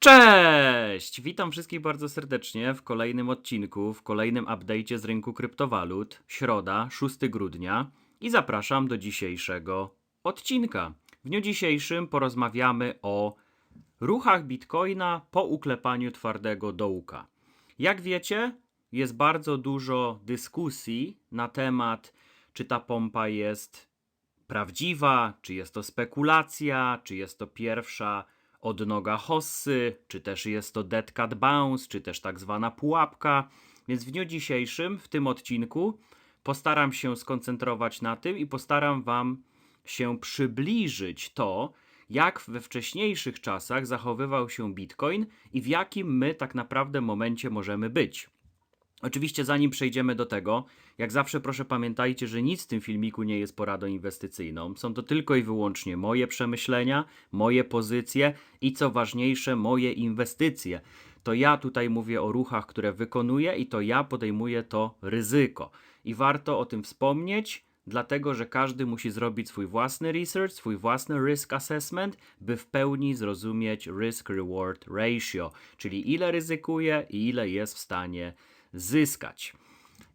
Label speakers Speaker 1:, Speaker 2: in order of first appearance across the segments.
Speaker 1: Cześć! Witam wszystkich bardzo serdecznie w kolejnym odcinku, w kolejnym update'cie z rynku kryptowalut. Środa, 6 grudnia i zapraszam do dzisiejszego odcinka. W dniu dzisiejszym porozmawiamy o ruchach Bitcoina po uklepaniu twardego dołka. Jak wiecie, jest bardzo dużo dyskusji na temat, czy ta pompa jest prawdziwa, czy jest to spekulacja, czy jest to pierwsza odnoga hossy, czy też jest to dead cat bounce, czy też tak zwana pułapka. Więc w dniu dzisiejszym, w tym odcinku, postaram się skoncentrować na tym i postaram Wam się przybliżyć to, jak we wcześniejszych czasach zachowywał się Bitcoin i w jakim my tak naprawdę momencie możemy być. Oczywiście, zanim przejdziemy do tego, jak zawsze proszę pamiętajcie, że nic w tym filmiku nie jest poradą inwestycyjną. Są to tylko i wyłącznie moje przemyślenia, moje pozycje i co ważniejsze, moje inwestycje. To ja tutaj mówię o ruchach, które wykonuję i to ja podejmuję to ryzyko. I warto o tym wspomnieć, dlatego że każdy musi zrobić swój własny research, swój własny risk assessment, by w pełni zrozumieć risk-reward ratio, czyli ile ryzykuje i ile jest w stanie zyskać.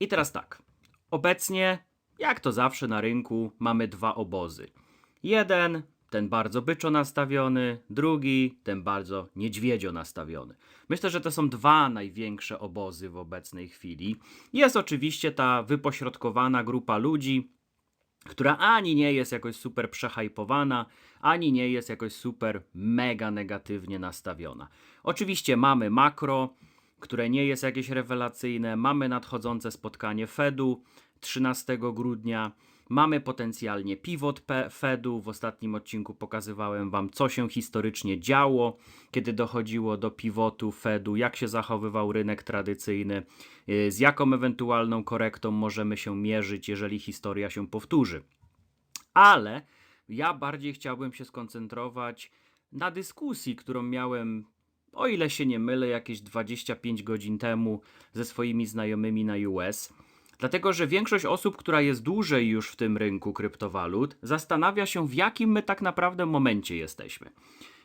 Speaker 1: I teraz tak. Obecnie, jak to zawsze na rynku, mamy dwa obozy. Jeden, ten bardzo byczo nastawiony, drugi, ten bardzo niedźwiedzio nastawiony. Myślę, że to są dwa największe obozy w obecnej chwili. Jest oczywiście ta wypośrodkowana grupa ludzi, która ani nie jest jakoś super przehajpowana, ani nie jest jakoś super mega negatywnie nastawiona. Oczywiście mamy makro, które nie jest jakieś rewelacyjne. Mamy nadchodzące spotkanie Fedu 13 grudnia. Mamy potencjalnie pivot Fedu. W ostatnim odcinku pokazywałem Wam, co się historycznie działo, kiedy dochodziło do pivotu Fedu, jak się zachowywał rynek tradycyjny, yy, z jaką ewentualną korektą możemy się mierzyć, jeżeli historia się powtórzy. Ale ja bardziej chciałbym się skoncentrować na dyskusji, którą miałem o ile się nie mylę, jakieś 25 godzin temu ze swoimi znajomymi na US. Dlatego, że większość osób, która jest dłużej już w tym rynku kryptowalut, zastanawia się, w jakim my tak naprawdę momencie jesteśmy.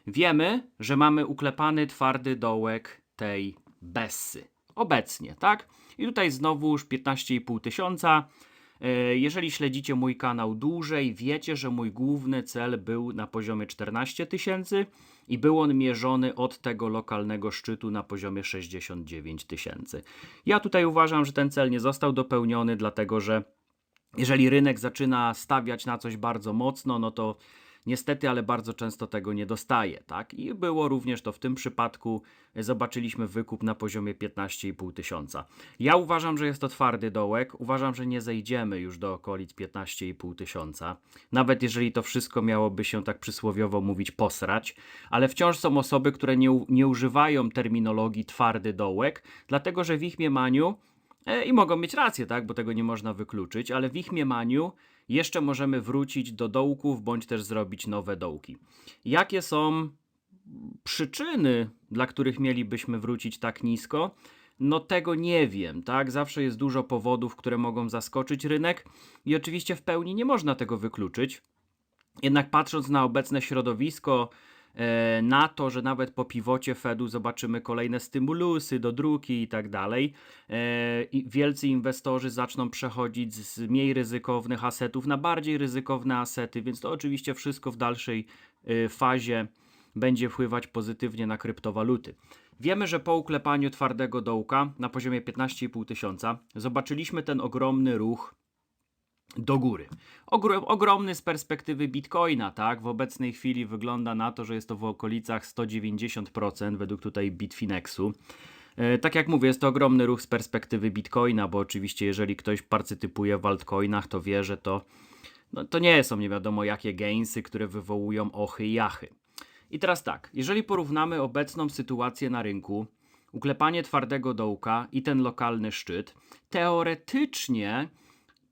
Speaker 1: Wiemy, że mamy uklepany twardy dołek tej Bessy. Obecnie, tak? I tutaj znowu już 15,5 tysiąca. E, Jeżeli śledzicie mój kanał dłużej, wiecie, że mój główny cel był na poziomie 14 tysięcy i był on mierzony od tego lokalnego szczytu na poziomie 69 tysięcy. Ja tutaj uważam, że ten cel nie został dopełniony, dlatego że jeżeli rynek zaczyna stawiać na coś bardzo mocno, no to niestety, ale bardzo często tego nie dostaje, tak? I było również to w tym przypadku, zobaczyliśmy wykup na poziomie 15,5 tysiąca. Ja uważam, że jest to twardy dołek, uważam, że nie zejdziemy już do okolic 15,5 tysiąca, nawet jeżeli to wszystko miałoby się tak przysłowiowo mówić posrać, ale wciąż są osoby, które nie, nie używają terminologii twardy dołek, dlatego że w ich mniemaniu E, I mogą mieć rację, tak, bo tego nie można wykluczyć, ale w ich mniemaniu jeszcze możemy wrócić do dołków, bądź też zrobić nowe dołki. Jakie są przyczyny, dla których mielibyśmy wrócić tak nisko? No tego nie wiem, tak? Zawsze jest dużo powodów, które mogą zaskoczyć rynek i oczywiście w pełni nie można tego wykluczyć. Jednak patrząc na obecne środowisko, na to, że nawet po piwocie Fedu zobaczymy kolejne stymulusy do druki i tak dalej, e, wielcy inwestorzy zaczną przechodzić z mniej ryzykownych asetów na bardziej ryzykowne asety, więc to oczywiście wszystko w dalszej e, fazie będzie wpływać pozytywnie na kryptowaluty. Wiemy, że po uklepaniu twardego dołka na poziomie 15,5 tysiąca zobaczyliśmy ten ogromny ruch do góry. Ogro, ogromny z perspektywy Bitcoina, tak? W obecnej chwili wygląda na to, że jest to w okolicach 190% według tutaj Bitfinexu. E, Tak jak mówię, jest to ogromny ruch z perspektywy Bitcoina, bo oczywiście jeżeli ktoś partycypuje w altcoinach, to wie, że to, no, to nie są nie wiadomo jakie gainsy, które wywołują ochy i jachy. I teraz tak, jeżeli porównamy obecną sytuację na rynku, uklepanie twardego dołka i ten lokalny szczyt, teoretycznie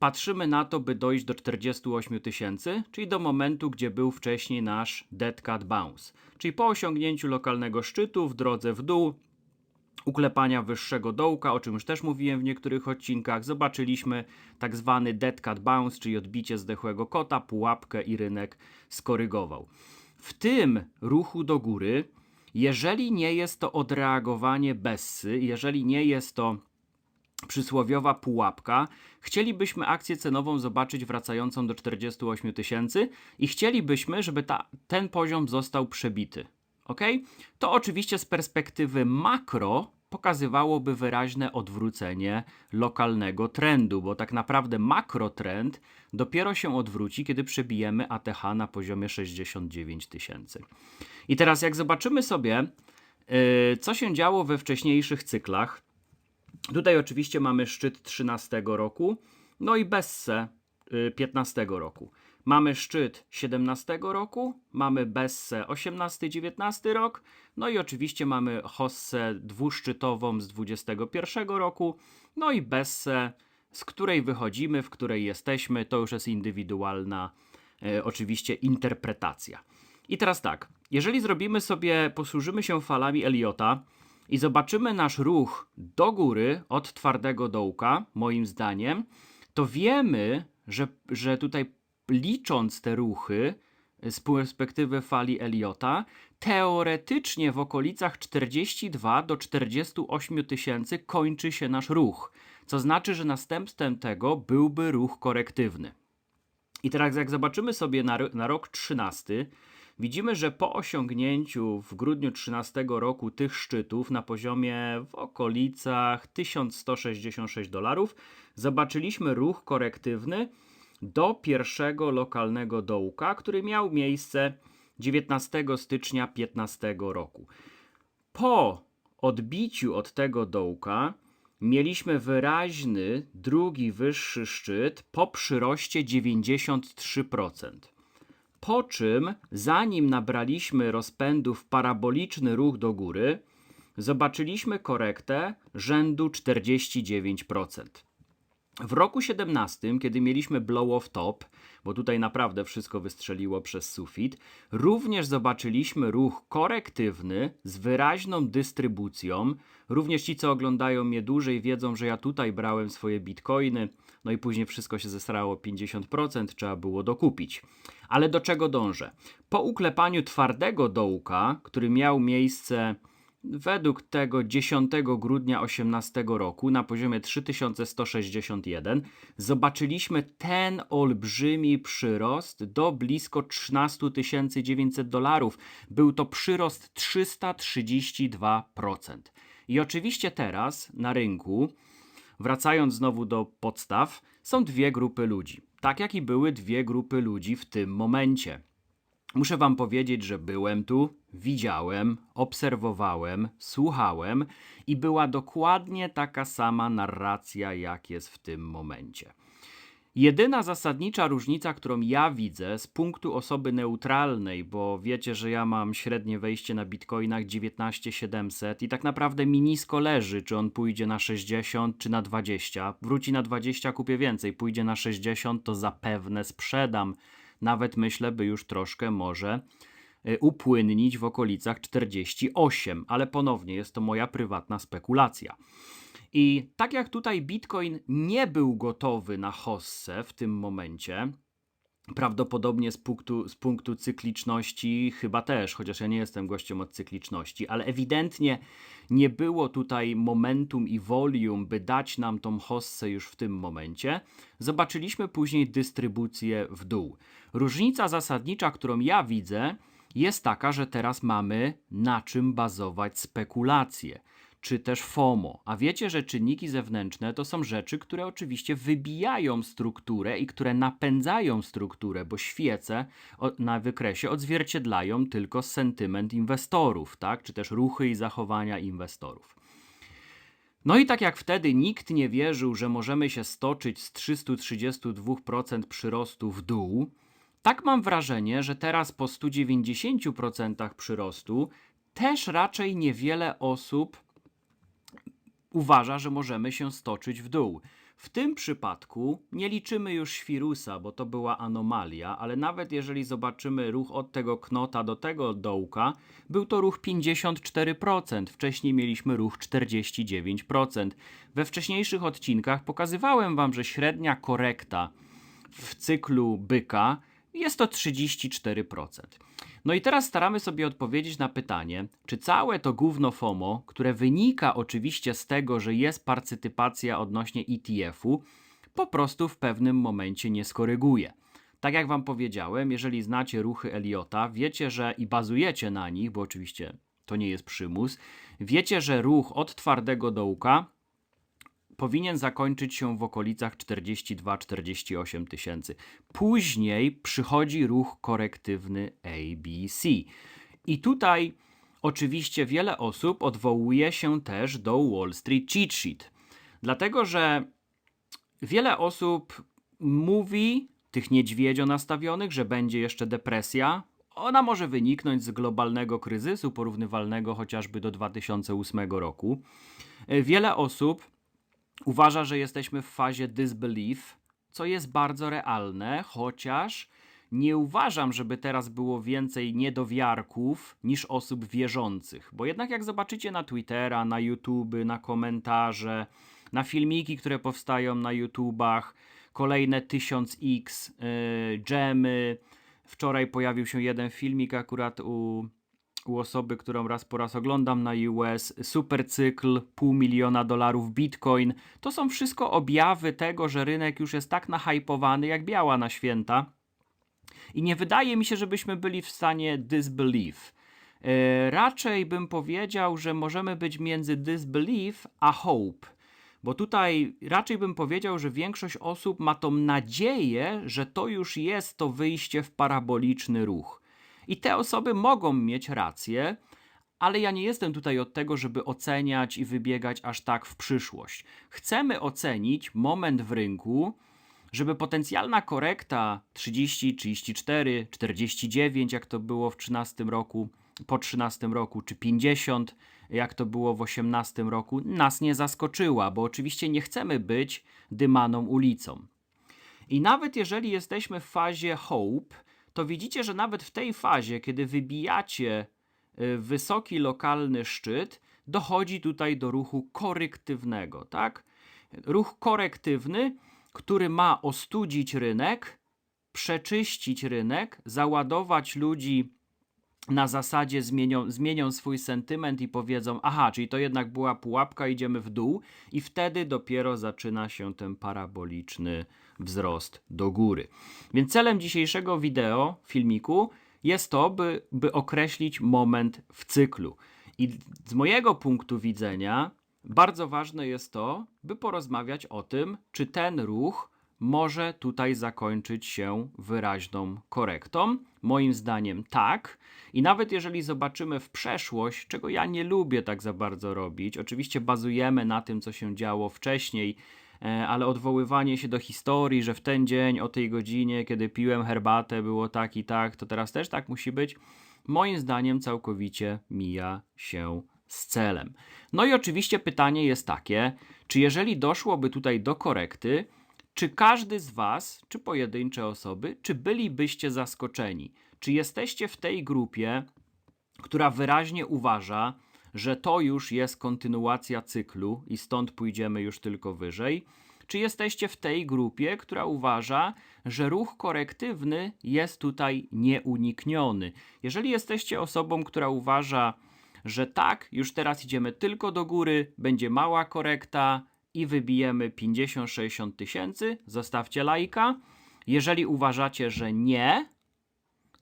Speaker 1: patrzymy na to, by dojść do 48 tysięcy, czyli do momentu, gdzie był wcześniej nasz dead cat bounce. Czyli po osiągnięciu lokalnego szczytu w drodze w dół, uklepania wyższego dołka, o czym już też mówiłem w niektórych odcinkach, zobaczyliśmy tak zwany dead cat bounce, czyli odbicie zdechłego kota, pułapkę i rynek skorygował. W tym ruchu do góry Jeżeli nie jest to odreagowanie Bessy, jeżeli nie jest to przysłowiowa pułapka, chcielibyśmy akcję cenową zobaczyć wracającą do 48 tysięcy i chcielibyśmy, żeby ta, ten poziom został przebity. Ok? To oczywiście z perspektywy makro pokazywałoby wyraźne odwrócenie lokalnego trendu, bo tak naprawdę makrotrend dopiero się odwróci, kiedy przebijemy ATH na poziomie 69 tysięcy. I teraz, jak zobaczymy sobie, yy, co się działo we wcześniejszych cyklach, Tutaj oczywiście mamy szczyt 13 roku, no i Bessę y, 15 roku. Mamy szczyt 17 roku, mamy Bessę 18-19 rok, no i oczywiście mamy Hossę dwuszczytową z 21 roku, no i Bessę, z której wychodzimy, w której jesteśmy, to już jest indywidualna e, oczywiście interpretacja. I teraz tak, jeżeli zrobimy sobie, posłużymy się falami Eliota, i zobaczymy nasz ruch do góry od twardego dołka, moim zdaniem, to wiemy, że, że tutaj licząc te ruchy z perspektywy fali Eliota, teoretycznie w okolicach 42 do 48 tysięcy kończy się nasz ruch. Co znaczy, że następstwem tego byłby ruch korektywny. I teraz, jak zobaczymy sobie na, na rok 13, Widzimy, że po osiągnięciu w grudniu 13 roku tych szczytów na poziomie w okolicach 1166 dolarów zobaczyliśmy ruch korektywny do pierwszego lokalnego dołka, który miał miejsce 19 stycznia 15 roku. Po odbiciu od tego dołka mieliśmy wyraźny drugi wyższy szczyt po przyroście 93%. Po czym, zanim nabraliśmy rozpędu w paraboliczny ruch do góry, zobaczyliśmy korektę rzędu 49%. W roku 17, kiedy mieliśmy blow off top, bo tutaj naprawdę wszystko wystrzeliło przez sufit, również zobaczyliśmy ruch korektywny z wyraźną dystrybucją. Również ci, co oglądają mnie dłużej, wiedzą, że ja tutaj brałem swoje bitcoiny, no i później wszystko się zesrało 50%, trzeba było dokupić. Ale do czego dążę? Po uklepaniu twardego dołka, który miał miejsce według tego 10 grudnia 18 roku na poziomie 3161 zobaczyliśmy ten olbrzymi przyrost do blisko 13 900 dolarów. Był to przyrost 332%. I oczywiście teraz na rynku, wracając znowu do podstaw, są dwie grupy ludzi. Tak jak i były dwie grupy ludzi w tym momencie. Muszę Wam powiedzieć, że byłem tu, widziałem, obserwowałem, słuchałem i była dokładnie taka sama narracja, jak jest w tym momencie. Jedyna zasadnicza różnica, którą ja widzę z punktu osoby neutralnej, bo wiecie, że ja mam średnie wejście na bitcoinach 19700 i tak naprawdę mi nisko leży, czy on pójdzie na 60 czy na 20. Wróci na 20, kupię więcej, pójdzie na 60, to zapewne sprzedam nawet myślę, by już troszkę może y, upłynnić w okolicach 48, ale ponownie jest to moja prywatna spekulacja. I tak jak tutaj Bitcoin nie był gotowy na hossę w tym momencie, Prawdopodobnie z punktu, z punktu cykliczności chyba też, chociaż ja nie jestem gościem od cykliczności, ale ewidentnie nie było tutaj momentum i volume, by dać nam tą hossę już w tym momencie. Zobaczyliśmy później dystrybucję w dół. Różnica zasadnicza, którą ja widzę, jest taka, że teraz mamy na czym bazować spekulacje czy też FOMO. A wiecie, że czynniki zewnętrzne to są rzeczy, które oczywiście wybijają strukturę i które napędzają strukturę, bo świece na wykresie odzwierciedlają tylko sentyment inwestorów, tak? czy też ruchy i zachowania inwestorów. No i tak jak wtedy nikt nie wierzył, że możemy się stoczyć z 332% przyrostu w dół, tak mam wrażenie, że teraz po 190% przyrostu też raczej niewiele osób uważa, że możemy się stoczyć w dół. W tym przypadku nie liczymy już świrusa, bo to była anomalia, ale nawet jeżeli zobaczymy ruch od tego knota do tego dołka, był to ruch 54%. Wcześniej mieliśmy ruch 49%. We wcześniejszych odcinkach pokazywałem Wam, że średnia korekta w cyklu byka jest to 34%. No i teraz staramy sobie odpowiedzieć na pytanie, czy całe to gówno FOMO, które wynika oczywiście z tego, że jest partycypacja odnośnie ETF-u, po prostu w pewnym momencie nie skoryguje. Tak jak Wam powiedziałem, jeżeli znacie ruchy Eliota, wiecie, że i bazujecie na nich, bo oczywiście to nie jest przymus, wiecie, że ruch od twardego dołka powinien zakończyć się w okolicach 42-48 tysięcy. Później przychodzi ruch korektywny ABC. I tutaj oczywiście wiele osób odwołuje się też do Wall Street Cheat Sheet. Dlatego, że wiele osób mówi, tych niedźwiedzio nastawionych, że będzie jeszcze depresja. Ona może wyniknąć z globalnego kryzysu, porównywalnego chociażby do 2008 roku. Wiele osób uważa, że jesteśmy w fazie disbelief, co jest bardzo realne, chociaż nie uważam, żeby teraz było więcej niedowiarków niż osób wierzących. Bo jednak jak zobaczycie na Twittera, na YouTube, na komentarze, na filmiki, które powstają na YouTubach, kolejne 1000x, yy, dżemy. Wczoraj pojawił się jeden filmik akurat u u osoby, którą raz po raz oglądam na US, super cykl, pół miliona dolarów bitcoin. To są wszystko objawy tego, że rynek już jest tak nahypowany jak biała na święta. I nie wydaje mi się, żebyśmy byli w stanie disbelief. E, raczej bym powiedział, że możemy być między disbelief a hope. Bo tutaj raczej bym powiedział, że większość osób ma tą nadzieję, że to już jest to wyjście w paraboliczny ruch. I te osoby mogą mieć rację, ale ja nie jestem tutaj od tego, żeby oceniać i wybiegać aż tak w przyszłość. Chcemy ocenić moment w rynku, żeby potencjalna korekta 30, 34, 49, jak to było w 13 roku, po 13 roku, czy 50, jak to było w 18 roku, nas nie zaskoczyła, bo oczywiście nie chcemy być dymaną ulicą. I nawet jeżeli jesteśmy w fazie hope, to widzicie, że nawet w tej fazie, kiedy wybijacie y, wysoki lokalny szczyt, dochodzi tutaj do ruchu korektywnego, tak? Ruch korektywny, który ma ostudzić rynek, przeczyścić rynek, załadować ludzi na zasadzie zmienią, zmienią swój sentyment i powiedzą, aha, czyli to jednak była pułapka, idziemy w dół i wtedy dopiero zaczyna się ten paraboliczny wzrost do góry. Więc celem dzisiejszego wideo, filmiku jest to, by, by określić moment w cyklu. I z mojego punktu widzenia bardzo ważne jest to, by porozmawiać o tym, czy ten ruch może tutaj zakończyć się wyraźną korektą. Moim zdaniem tak. I nawet jeżeli zobaczymy w przeszłość, czego ja nie lubię tak za bardzo robić, oczywiście bazujemy na tym, co się działo wcześniej, e, ale odwoływanie się do historii, że w ten dzień o tej godzinie, kiedy piłem herbatę, było tak i tak, to teraz też tak musi być, moim zdaniem całkowicie mija się z celem. No i oczywiście pytanie jest takie, czy jeżeli doszłoby tutaj do korekty, czy każdy z Was, czy pojedyncze osoby, czy bylibyście zaskoczeni? Czy jesteście w tej grupie, która wyraźnie uważa, że to już jest kontynuacja cyklu i stąd pójdziemy już tylko wyżej? Czy jesteście w tej grupie, która uważa, że ruch korektywny jest tutaj nieunikniony? Jeżeli jesteście osobą, która uważa, że tak, już teraz idziemy tylko do góry, będzie mała korekta, i wybijemy 50-60 tysięcy, zostawcie lajka. Jeżeli uważacie, że nie,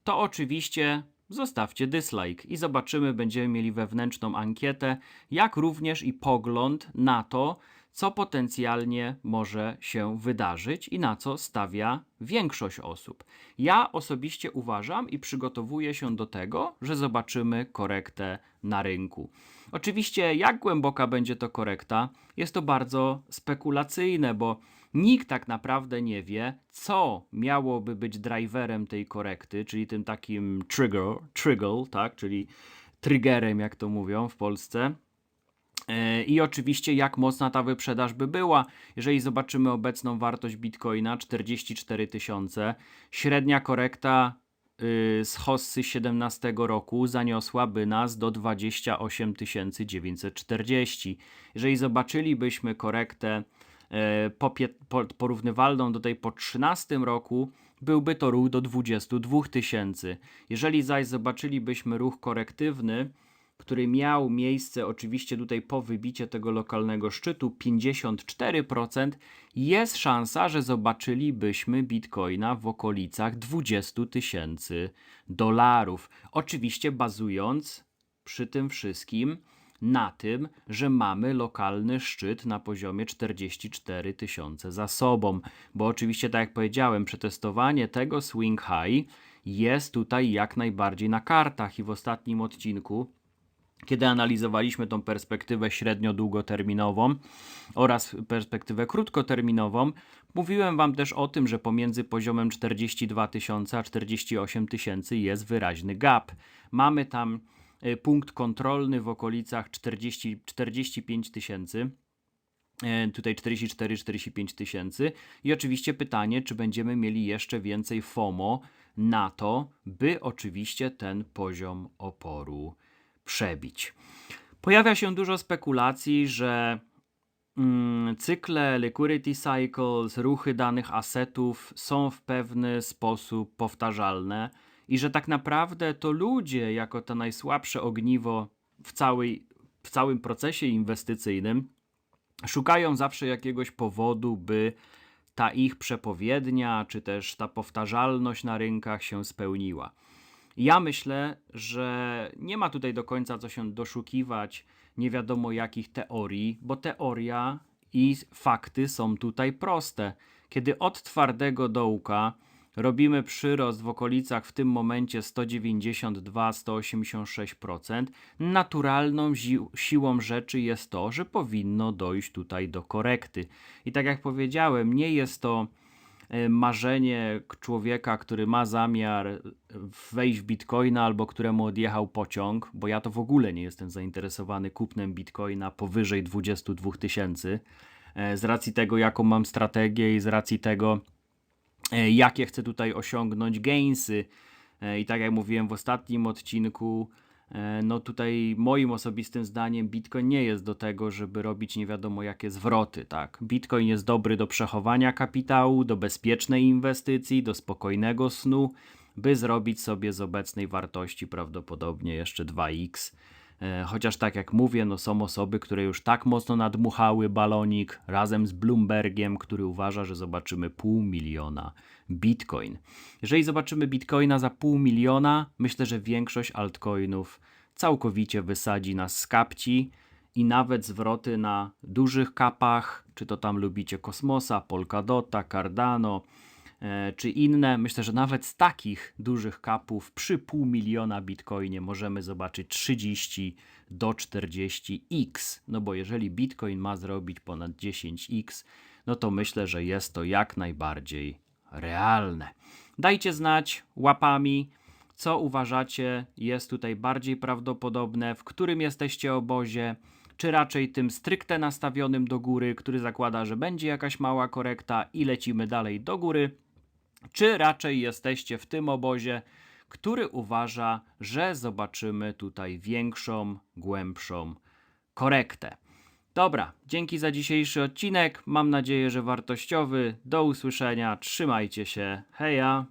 Speaker 1: to oczywiście zostawcie dislike i zobaczymy, będziemy mieli wewnętrzną ankietę, jak również i pogląd na to, co potencjalnie może się wydarzyć i na co stawia większość osób. Ja osobiście uważam i przygotowuję się do tego, że zobaczymy korektę na rynku. Oczywiście, jak głęboka będzie to korekta, jest to bardzo spekulacyjne, bo nikt tak naprawdę nie wie, co miałoby być driverem tej korekty, czyli tym takim trigger, trigger tak, czyli triggerem, jak to mówią w Polsce. E, I oczywiście, jak mocna ta wyprzedaż by była, jeżeli zobaczymy obecną wartość bitcoina 44 tysiące, średnia korekta z hossy 17 roku zaniosłaby nas do 28 940. Jeżeli zobaczylibyśmy korektę e, po, porównywalną do tej po 13 roku, byłby to ruch do 22 tysięcy. Jeżeli zaś zobaczylibyśmy ruch korektywny, który miał miejsce oczywiście tutaj po wybicie tego lokalnego szczytu 54%, jest szansa, że zobaczylibyśmy bitcoina w okolicach 20 tysięcy dolarów. Oczywiście bazując przy tym wszystkim na tym, że mamy lokalny szczyt na poziomie 44 tysiące za sobą. Bo oczywiście, tak jak powiedziałem, przetestowanie tego swing high jest tutaj jak najbardziej na kartach i w ostatnim odcinku kiedy analizowaliśmy tą perspektywę średnio-długoterminową oraz perspektywę krótkoterminową, mówiłem Wam też o tym, że pomiędzy poziomem 42 tysiące a 48 tysięcy jest wyraźny gap. Mamy tam y, punkt kontrolny w okolicach 40, 45 tysięcy. E, Tutaj 44-45 tysięcy. I oczywiście pytanie, czy będziemy mieli jeszcze więcej FOMO na to, by oczywiście ten poziom oporu przebić. Pojawia się dużo spekulacji, że mm, cykle liquidity cycles, ruchy danych asetów są w pewny sposób powtarzalne i że tak naprawdę to ludzie, jako to najsłabsze ogniwo w, całej, w całym procesie inwestycyjnym, szukają zawsze jakiegoś powodu, by ta ich przepowiednia, czy też ta powtarzalność na rynkach się spełniła. Ja myślę, że nie ma tutaj do końca co się doszukiwać nie wiadomo jakich teorii, bo teoria i fakty są tutaj proste. Kiedy od twardego dołka robimy przyrost w okolicach w tym momencie 192-186%, naturalną siłą rzeczy jest to, że powinno dojść tutaj do korekty. I tak jak powiedziałem, nie jest to marzenie k- człowieka, który ma zamiar wejść w bitcoina albo któremu odjechał pociąg, bo ja to w ogóle nie jestem zainteresowany kupnem bitcoina powyżej 22 tysięcy, e, z racji tego, jaką mam strategię i z racji tego, e, jakie chcę tutaj osiągnąć gainsy. E, I tak jak mówiłem w ostatnim odcinku, e, no tutaj moim osobistym zdaniem Bitcoin nie jest do tego, żeby robić nie wiadomo jakie zwroty, tak. Bitcoin jest dobry do przechowania kapitału, do bezpiecznej inwestycji, do spokojnego snu, by zrobić sobie z obecnej wartości prawdopodobnie jeszcze 2x. E, Chociaż tak jak mówię, no są osoby, które już tak mocno nadmuchały balonik razem z Bloombergiem, który uważa, że zobaczymy pół miliona bitcoin. Jeżeli zobaczymy bitcoina za pół miliona, myślę, że większość altcoinów całkowicie wysadzi nas z kapci i nawet zwroty na dużych kapach, czy to tam lubicie Kosmosa, Polkadota, Cardano, czy inne. Myślę, że nawet z takich dużych kapów przy pół miliona bitcoinie możemy zobaczyć 30 do 40x. No bo jeżeli bitcoin ma zrobić ponad 10x, no to myślę, że jest to jak najbardziej realne. Dajcie znać łapami, co uważacie jest tutaj bardziej prawdopodobne, w którym jesteście obozie, czy raczej tym stricte nastawionym do góry, który zakłada, że będzie jakaś mała korekta i lecimy dalej do góry, czy raczej jesteście w tym obozie, który uważa, że zobaczymy tutaj większą, głębszą korektę. Dobra, dzięki za dzisiejszy odcinek. Mam nadzieję, że wartościowy. Do usłyszenia. Trzymajcie się. Heja!